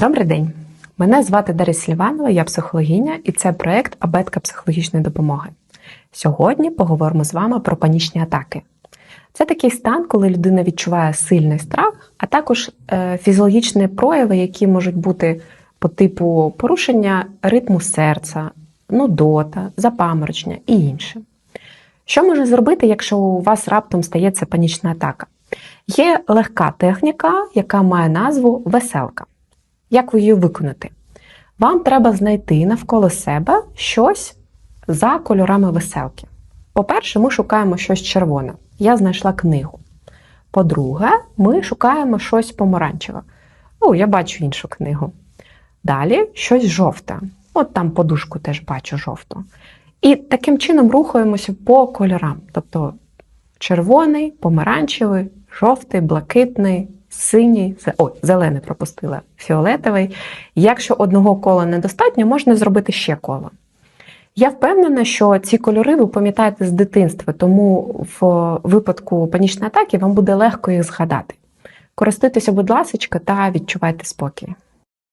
Добрий день. Мене звати Дар'я Сліванова, я психологиня, і це проект Абетка психологічної допомоги. Сьогодні поговоримо з вами про панічні атаки. Це такий стан, коли людина відчуває сильний страх, а також е, фізіологічні прояви, які можуть бути по типу порушення ритму серця, нудота, запаморочення і інше. Що можна зробити, якщо у вас раптом стається панічна атака? Є легка техніка, яка має назву веселка. Як ви її виконати? Вам треба знайти навколо себе щось за кольорами веселки. По-перше, ми шукаємо щось червоне. Я знайшла книгу. По-друге, ми шукаємо щось помаранчеве. О, я бачу іншу книгу. Далі щось жовте. От там подушку теж бачу жовту. І таким чином рухаємося по кольорам. Тобто червоний, помаранчевий, жовтий, блакитний, синій, ой, зелений пропустила, фіолетовий. Якщо одного кола недостатньо, можна зробити ще коло. Я впевнена, що ці кольори ви пам'ятаєте з дитинства, тому в випадку панічної атаки вам буде легко їх згадати. Користуйтеся, будь ласка, та відчувайте спокій.